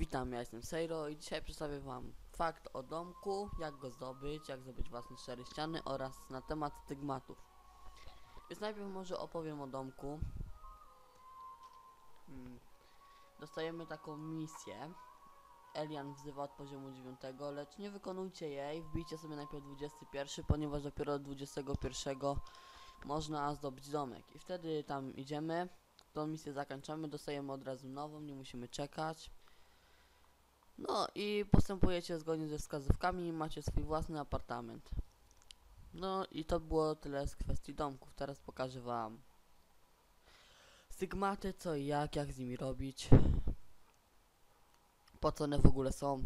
Witam, ja jestem Seiro i dzisiaj przedstawię wam fakt o domku, jak go zdobyć, jak zdobyć własne cztery ściany oraz na temat stygmatów. Więc najpierw może opowiem o domku. Hmm. Dostajemy taką misję. Elian wzywa od poziomu 9, lecz nie wykonujcie jej, wbijcie sobie najpierw 21, ponieważ dopiero od 21 można zdobyć domek. I wtedy tam idziemy, tą misję zakończamy, dostajemy od razu nową, nie musimy czekać. No i postępujecie zgodnie ze wskazówkami macie swój własny apartament. No i to było tyle z kwestii domków. Teraz pokażę wam stygmaty, co i jak, jak z nimi robić. Po co one w ogóle są.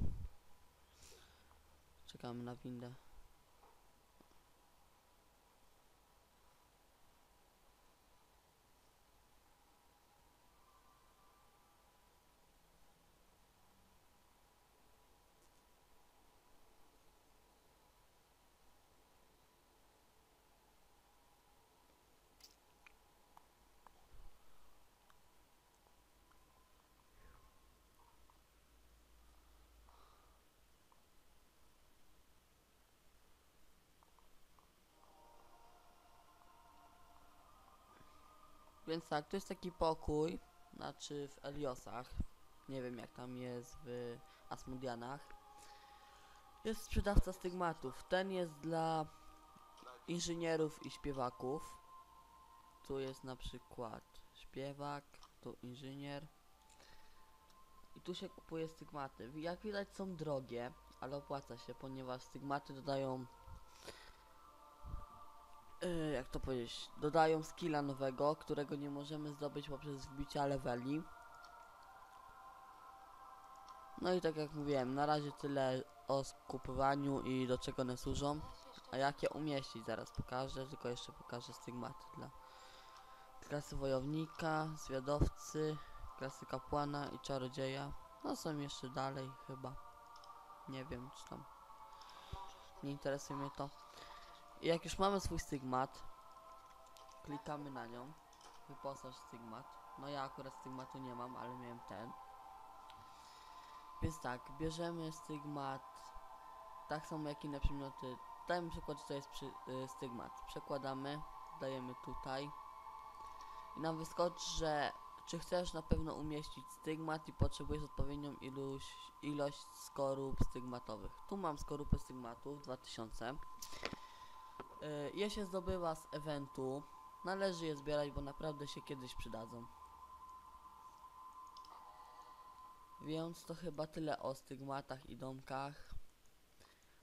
Czekamy na windę. Więc tak, to jest taki pokój, znaczy w Eliosach. Nie wiem jak tam jest w Asmudianach. Jest sprzedawca stygmatów. Ten jest dla inżynierów i śpiewaków. Tu jest na przykład śpiewak, tu inżynier. I tu się kupuje stygmaty. Jak widać są drogie, ale opłaca się, ponieważ stygmaty dodają to powiedzieć, dodają skilla nowego, którego nie możemy zdobyć poprzez wbicia leveli. No i tak jak mówiłem, na razie tyle o skupowaniu i do czego one służą. A jak je umieścić zaraz pokażę, tylko jeszcze pokażę stygmaty dla klasy wojownika, zwiadowcy, klasy kapłana i czarodzieja. No są jeszcze dalej chyba. Nie wiem czy tam. Nie interesuje mnie to. I jak już mamy swój stygmat, klikamy na nią, wyposaż stygmat. No ja akurat stygmatu nie mam, ale miałem ten. Więc tak, bierzemy stygmat, tak samo jak inne przedmioty. Dajmy przykład, że to jest przy, y, stygmat. Przekładamy, dajemy tutaj. I nam wyskoczy, że czy chcesz na pewno umieścić stygmat i potrzebujesz odpowiednią ilość, ilość skorup stygmatowych. Tu mam skorupę stygmatów 2000. Y, je się zdobywa z eventu. Należy je zbierać, bo naprawdę się kiedyś przydadzą. Więc to chyba tyle o stygmatach i domkach.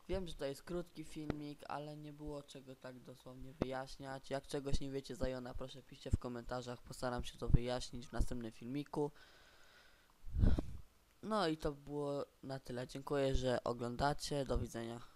Wiem, że to jest krótki filmik, ale nie było czego tak dosłownie wyjaśniać. Jak czegoś nie wiecie Zajona, proszę piszcie w komentarzach, postaram się to wyjaśnić w następnym filmiku. No i to było na tyle. Dziękuję, że oglądacie. Do widzenia.